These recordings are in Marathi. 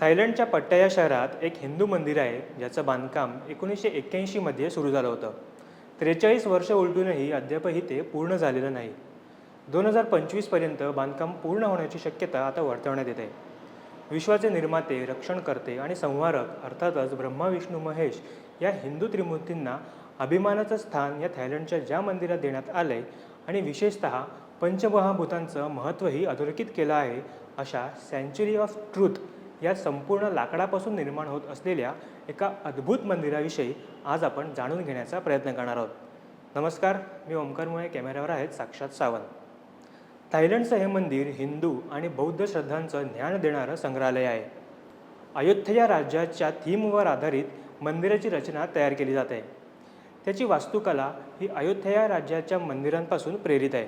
थायलंडच्या पट्टया या शहरात एक हिंदू मंदिर आहे ज्याचं बांधकाम एकोणीसशे एक्क्याऐंशीमध्ये सुरू झालं होतं. त्रेचाळीस वर्ष उलटूनही अद्यापही ते पूर्ण झालेलं नाही. दोन हजार पंचवीसपर्यंत बांधकाम पूर्ण होण्याची शक्यता आता वर्तवण्यात येत. आहे विश्वाचे निर्माते रक्षणकर्ते आणि संहारक अर्थातच ब्रह्मा विष्णू महेश या हिंदू त्रिमूर्तींना अभिमानाचं स्थान या थायलंडच्या ज्या मंदिरात देण्यात आलं आहे आणि विशेषतः पंचमहाभूतांचं महत्त्वही अधोरेखित केलं आहे अशा सँच्युरी ऑफ ट्रूथ या संपूर्ण लाकडापासून निर्माण होत असलेल्या एका अद्भुत मंदिराविषयी आज आपण जाणून घेण्याचा प्रयत्न करणार आहोत. नमस्कार मी ओमकार मुळे कॅमेऱ्यावर आहेत साक्षात सावंत. थायलंडचं हे मंदिर हिंदू आणि बौद्ध श्रद्धांचं ज्ञान देणारं संग्रहालय आहे. अयोध्या राज्याच्या थीमवर आधारित मंदिराची रचना तयार केली जाते. त्याची वास्तुकला ही अयोध्या राज्याच्या मंदिरांपासून प्रेरित आहे.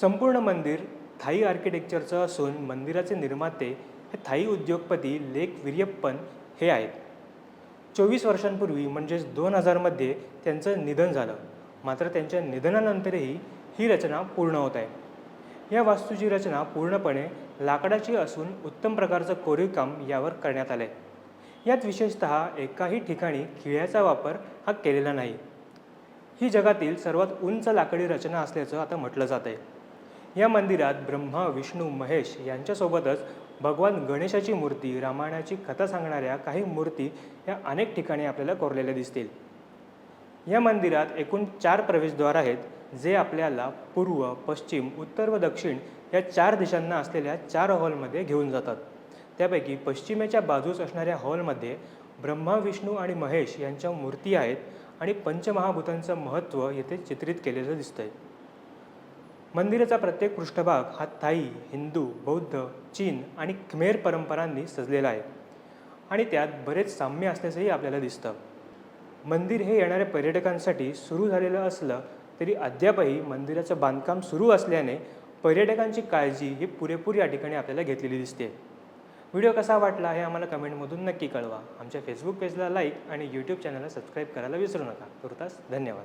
संपूर्ण मंदिर थाई आर्किटेक्चरचं असून मंदिराचे निर्माते हे थाई उद्योगपती लेक विरियप्पन हे आहेत. चोवीस वर्षांपूर्वी म्हणजेच दोन हजारमध्ये त्यांचं निधन झालं. मात्र त्यांच्या निधनानंतरही ही रचना पूर्ण होत आहे. या वास्तूची रचना पूर्णपणे लाकडाची असून उत्तम प्रकारचं कोरीवकाम यावर करण्यात आलं आहे यात विशेषतः एकाही ठिकाणी खिळ्याचा वापर हा केलेला नाही. ही जगातील सर्वात उंच लाकडी रचना असल्याचं आता म्हटलं जात आहे या मंदिरात ब्रह्मा विष्णू महेश यांच्यासोबतच भगवान गणेशाची मूर्ती रामायणाची कथा सांगणाऱ्या काही मूर्ती या अनेक ठिकाणी आपल्याला कोरलेल्या दिसतील. या मंदिरात एकूण चार प्रवेशद्वार आहेत जे आपल्याला पूर्व पश्चिम उत्तर व दक्षिण या चार दिशांना असलेल्या चार हॉलमध्ये घेऊन जातात. त्यापैकी पश्चिमेच्या बाजूस असणाऱ्या हॉलमध्ये ब्रह्मा विष्णू आणि महेश यांच्या मूर्ती आहेत आणि पंचमहाभूतांचं महत्त्व येथे चित्रित केलेलं दिसतंय. मंदिराचा प्रत्येक पृष्ठभाग हा थाई हिंदू बौद्ध चीन आणि खमेर परंपरांनी सजलेला आहे. आणि त्यात बरेच साम्य असल्याचंही आपल्याला दिसतं. मंदिर हे येणाऱ्या पर्यटकांसाठी सुरू झालेलं असलं तरी अद्यापही मंदिराचं बांधकाम सुरू असल्याने पर्यटकांची काळजी ही पुरेपूर या ठिकाणी आपल्याला घेतलेली दिसते. व्हिडिओ कसा वाटला हे आम्हाला कमेंटमधून नक्की कळवा. आमच्या फेसबुक पेजला लाईक आणि यूट्यूब चॅनलला सबस्क्राईब करायला विसरू नका. तुर्तास धन्यवाद.